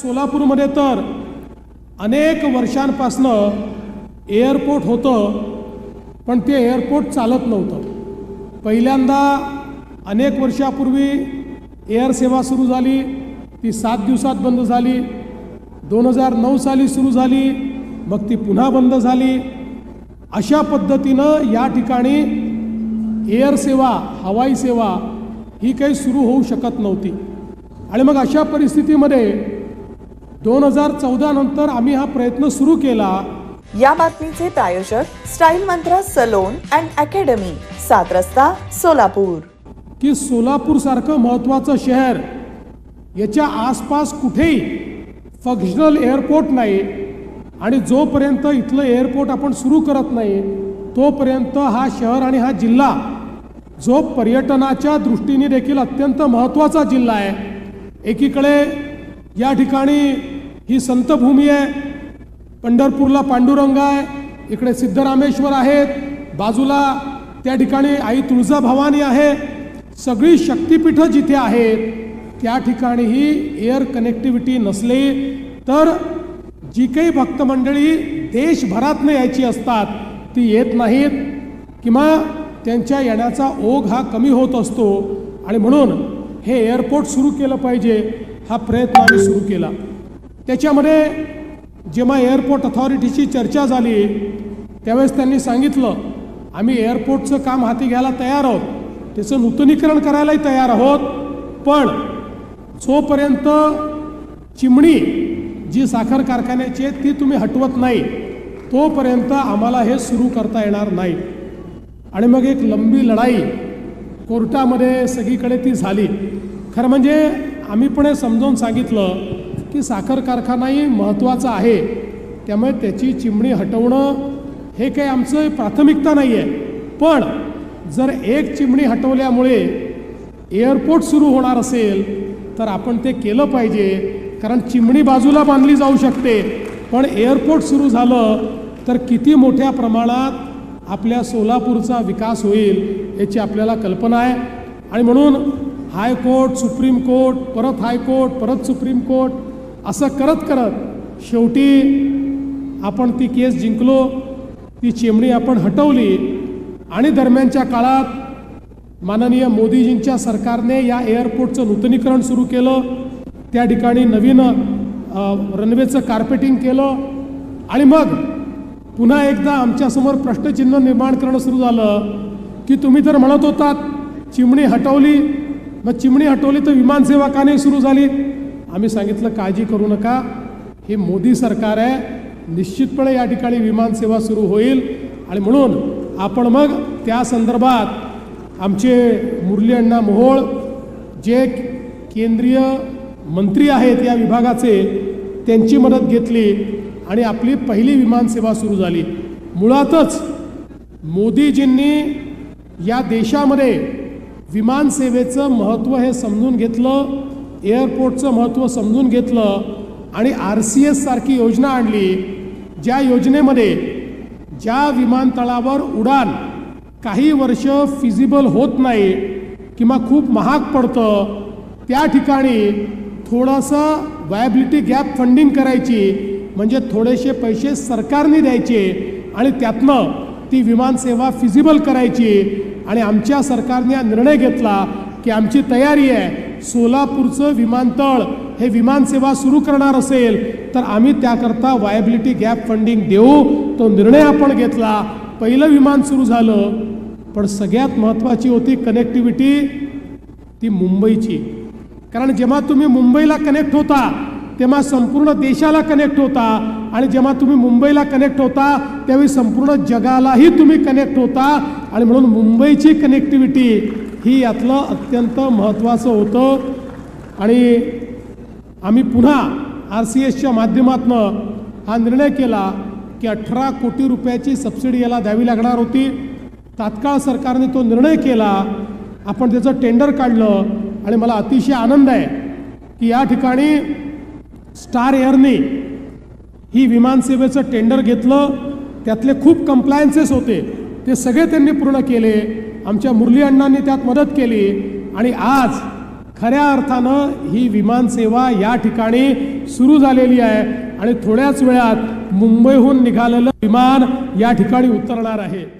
सोलापूरमध्ये तर अनेक वर्षांपासनं एअरपोर्ट होतं पण ते एअरपोर्ट चालत नव्हतं. पहिल्यांदा अनेक वर्षापूर्वी एअर सेवा सुरू झाली ती सात दिवसात बंद झाली. दोन हजार नऊ साली सुरू झाली मग ती पुन्हा बंद झाली. अशा पद्धतीनं या ठिकाणी एअर सेवा हवाई सेवा ही काही सुरू होऊ शकत नव्हती. आणि मग अशा परिस्थितीमध्ये दोन हजार चौदा नंतर आम्ही हा प्रयत्न सुरू केला. या बातमीचे प्रायोजक स्टाईल मंत्र सलोन अँड अकॅडमी सात रस्ता सोलापूर. की सोलापूरसारखं महत्त्वाचं शहर याच्या आसपास कुठेही फंक्शनल एअरपोर्ट नाही आणि जोपर्यंत इथलं एअरपोर्ट आपण सुरू करत नाही तोपर्यंत हा शहर आणि हा जिल्हा जो पर्यटनाच्या दृष्टीने देखील अत्यंत महत्त्वाचा जिल्हा आहे. एकीकडे या ठिकाणी ही संतभूमी आहे. पंढरपूरला पांडुरंग आहे. इकडे सिद्धरामेश्वर आहेत. बाजूला त्या ठिकाणी आई तुळजाभवानी आहे. सगळी शक्तिपीठं जिथे आहेत त्या ठिकाणीही एअर कनेक्टिव्हिटी नसली तर जी काही भक्तमंडळी देशभरातनं यायची असतात ती येत नाहीत. किंवा त्यांच्या येण्याचा ओघ हा कमी होत असतो. आणि म्हणून हे एअरपोर्ट सुरू केलं पाहिजे हा प्रयत्न आम्ही सुरू केला. त्याच्यामध्ये जेव्हा एअरपोर्ट अथॉरिटीची चर्चा झाली त्यावेळेस त्यांनी सांगितलं आम्ही एअरपोर्टचं काम हाती घ्यायला तयार आहोत. त्याचं नूतनीकरण करायलाही तयार आहोत. पण जोपर्यंत चिमणी जी साखर कारखान्याची आहे ती तुम्ही हटवत नाही तोपर्यंत आम्हाला हे सुरू करता येणार नाही. आणि मग एक लंबी लढाई कोर्टामध्ये सगळीकडे ती झाली. खरं म्हणजे आम्ही पण हे समजावून सांगितलं की साखर कारखानाही महत्त्वाचा आहे. त्यामुळे त्याची चिमणी हटवणं हे काही आमचं प्राथमिकता नाही आहे पण जर एक चिमणी हटवल्यामुळे एअरपोर्ट सुरू होणार असेल तर आपण ते केलं पाहिजे. कारण चिमणी बाजूला बांधली जाऊ शकते. पण एअरपोर्ट सुरू झालं तर किती मोठ्या प्रमाणात आपल्या सोलापूरचा विकास होईल याची आपल्याला कल्पना आहे. आणि म्हणून हायकोर्ट सुप्रीम कोर्ट परत हायकोर्ट परत सुप्रीम कोर्ट असं करत करत शेवटी आपण ती केस जिंकलो ती चिमणी आपण हटवली आणि दरम्यानच्या काळात माननीय मोदीजींच्या सरकारने या एअरपोर्टचं नूतनीकरण सुरू केलं. त्या ठिकाणी नवीन रनवेचं कार्पेटिंग केलं आणि मग पुन्हा एकदा आमच्यासमोर प्रश्नचिन्ह निर्माण करणं सुरू झालं की तुम्ही तर म्हणत होतात चिमणी हटवली. मग चिमणी हटवली तर विमानसेवा का नाही सुरू झाली? आम्ही सांगितलं काळजी करू नका. हे मोदी सरकार आहे. निश्चितपणे या ठिकाणी विमानसेवा सुरू होईल. आणि म्हणून आपण मग त्या संदर्भात आमचे मुरली अण्णा मोहोळ जे केंद्रीय मंत्री आहेत या विभागाचे त्यांची मदत घेतली आणि आपली पहिली विमानसेवा सुरू झाली. मुळातच मोदीजींनी या देशामध्ये विमानसेवेचं महत्त्व हे समजून घेतलं. एअरपोर्टचं महत्त्व समजून घेतलं आणि आर सी एससारखी योजना आणली ज्या योजनेमध्ये ज्या विमानतळावर उडान काही वर्ष फिजिबल होत नाही किंवा खूप महाग पडतं त्या ठिकाणी थोडंसं वायबिलिटी गॅप फंडिंग करायची म्हणजे थोडेसे पैसे सरकारने द्यायचे आणि त्यातनं ती विमानसेवा फिजिबल करायची. आणि आमच्या सरकारने हा निर्णय घेतला की आमची तयारी आहे सोलापूरचं विमानतळ हे विमानसेवा सुरू करणार असेल तर आम्ही त्याकरता वायबिलिटी गॅप फंडिंग देऊ. तो निर्णय आपण घेतला. पहिलं विमान सुरू झालं. पण सगळ्यात महत्त्वाची होती कनेक्टिव्हिटी ती मुंबईची. कारण जेव्हा तुम्ही मुंबईला कनेक्ट होता तेव्हा संपूर्ण देशाला कनेक्ट होता. आणि जेव्हा तुम्ही मुंबईला कनेक्ट होता त्यावेळी संपूर्ण जगालाही तुम्ही कनेक्ट होता. आणि म्हणून मुंबईची कनेक्टिव्हिटी ही यातलं अत्यंत महत्त्वाचं होतं. आणि आम्ही पुन्हा आर सी एसच्या माध्यमातून हा निर्णय केला की अठरा कोटी रुपयाची सबसिडी याला द्यावी लागणार होती. तात्काळ सरकारने तो निर्णय केला. आपण त्याचं टेंडर काढलं. आणि मला अतिशय आनंद आहे की या ठिकाणी स्टार एअरने ही विमानसेवेचं टेंडर घेतलं. त्यातले खूप कम्प्लायन्सेस होते. ते सगळे त्यांनी पूर्ण केले. आमच्या मुरली अण्णांनी त्यात मदत केली आणि आज खऱ्या अर्थानं ही विमानसेवा या ठिकाणी सुरू झालेली आहे आणि थोड्याच वेळात मुंबईहून निघालेलं विमान या ठिकाणी उतरणार आहे.